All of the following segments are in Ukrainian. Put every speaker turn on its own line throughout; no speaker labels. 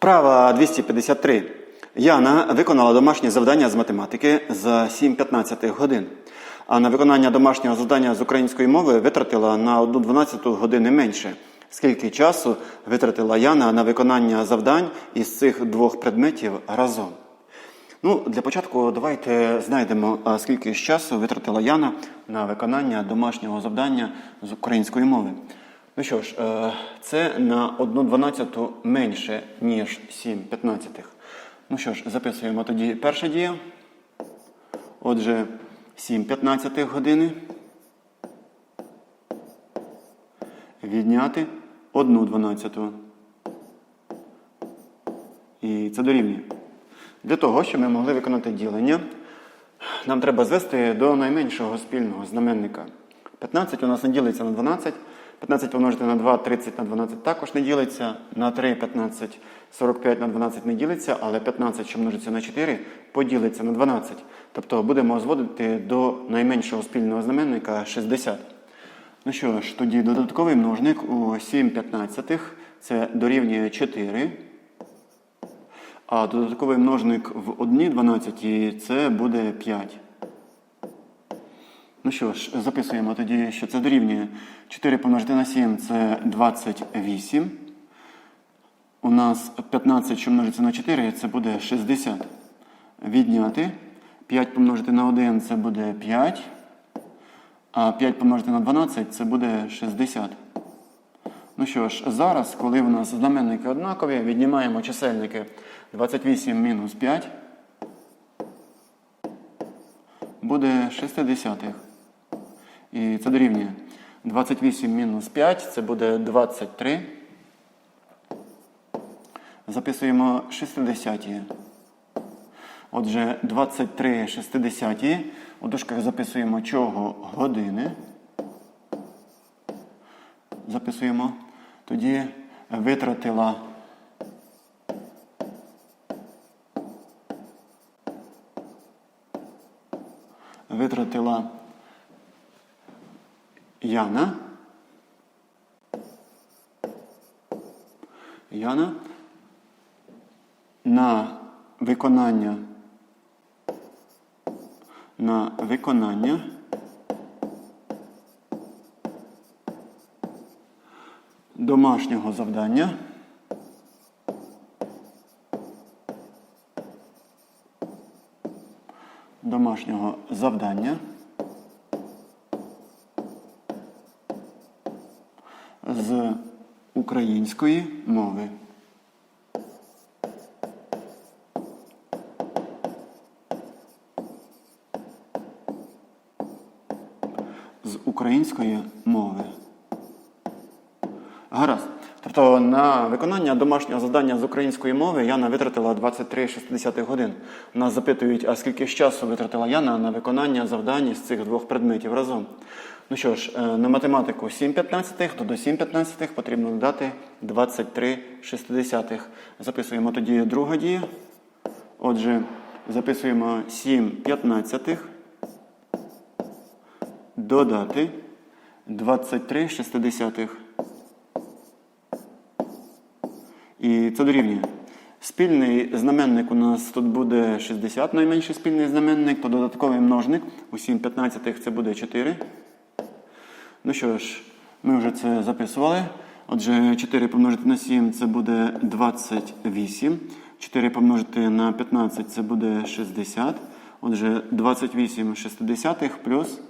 Вправа 253. Яна виконала домашнє завдання з математики за 7-15 годин. А на виконання домашнього завдання з української мови витратила на 1-12 години менше. Скільки часу витратила Яна на виконання завдань із цих двох предметів разом? Ну, для початку давайте знайдемо, скільки ж часу витратила Яна на виконання домашнього завдання з української мови. Ну що ж, е, це на 1 дванадцяту менше, ніж 7 п'ятнадцятих. Ну що ж, записуємо тоді перша дія. Отже, 7 п'ятнадцятих години. Відняти 1 дванадцяту. І це дорівнює. Для того, щоб ми могли виконати ділення, нам треба звести до найменшого спільного знаменника. 15 у нас не ділиться на 12. 15 помножити на 2, 30 на 12 також не ділиться. На 3, 15, 45 на 12 не ділиться, але 15, що множиться на 4, поділиться на 12. Тобто будемо зводити до найменшого спільного знаменника 60. Ну що ж, тоді додатковий множник у 7 п'ятнадцятих це дорівнює 4. А додатковий множник в 1 12 це буде 5. Ну що ж, записуємо тоді, що це дорівнює 4 помножити на 7 це 28. У нас 15, що множиться на 4, це буде 60. Відняти. 5 помножити на 1 це буде 5. А 5 помножити на 12 це буде 60. Ну що ж, зараз, коли в нас знаменники однакові, віднімаємо чисельники 28 мінус 5. Буде 60. І це дорівнює 28 мінус 5, це буде 23. Записуємо 60. Отже, 23 60. У дужках записуємо чого години. Записуємо. Тоді витратила витратила Яна. Яна? На виконання. На виконання. Домашнього завдання. Домашнього завдання української мови. З української мови. Гаразд. Тобто на виконання домашнього завдання з української мови Яна витратила 23,6 годин. Нас запитують, а скільки ж часу витратила Яна на виконання завдань з цих двох предметів разом. Ну що ж, е, на математику 7,15, то до 7,15 потрібно додати 23,6. Записуємо тоді друга дія. Отже, записуємо 7,15 додати 23,6. І це дорівнює. Спільний знаменник у нас тут буде 60, найменший спільний знаменник, то додатковий множник у 7 15 це буде 4. Ну що ж, ми вже це записували. Отже, 4 помножити на 7 це буде 28. 4 помножити на 15 це буде 60. Отже, 28 шестидесятих плюс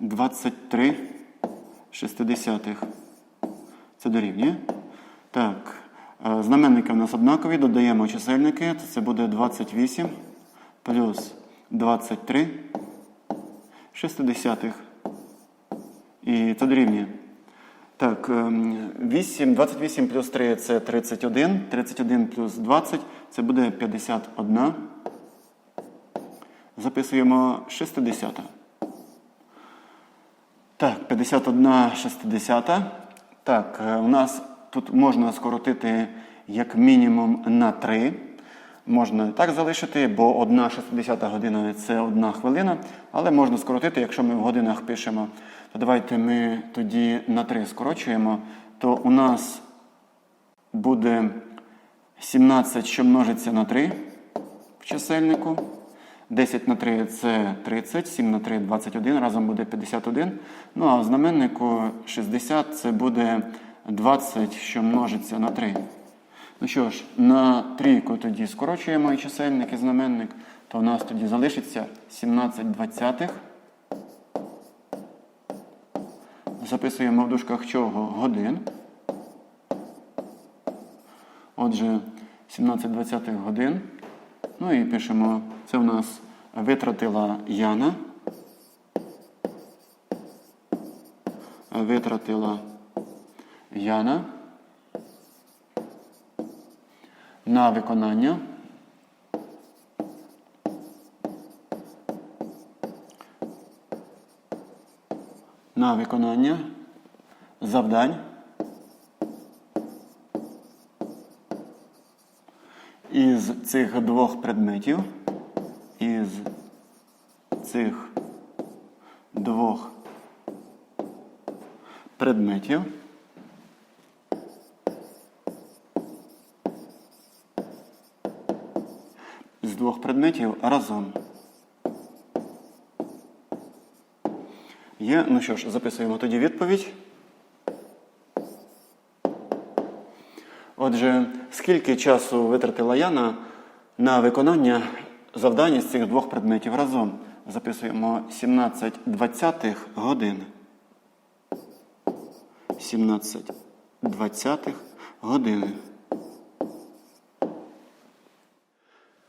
23 шестидесятих. Це дорівнює. Так. Е, Знаменники у нас однакові, додаємо чисельники, це буде 28 плюс 23 шестидесятих. І це дорівнює. Так, 8, 28 плюс 3 це 31. 31 плюс 20 це буде 51. Записуємо 60. Так, 51 60. Так, е, у нас тут можна скоротити як мінімум на 3. Можна так залишити, бо 1 60 година це 1 хвилина. Але можна скоротити, якщо ми в годинах пишемо. То давайте ми тоді на 3 скорочуємо. То у нас буде 17, що множиться на 3 в чисельнику. 10 на 3 це 30, 7 на 3 21, разом буде 51. Ну а в знаменнику 60 це буде 20, що множиться на 3. Ну що ж, на трійку тоді скорочуємо і чисельник і знаменник, то у нас тоді залишиться 17 двадцятих. Записуємо в дужках чого годин. Отже, 17 двадцятих годин. Ну і пишемо, це в нас витратила Яна. Витратила Яна на виконання. На виконання завдань. Із цих двох предметів, із цих двох предметів з двох предметів разом. Є, ну що ж, записуємо тоді відповідь. Отже, скільки часу витратила Яна на виконання завдання з цих двох предметів разом? Записуємо 17 двадцятих годин. 17 двадцятих години.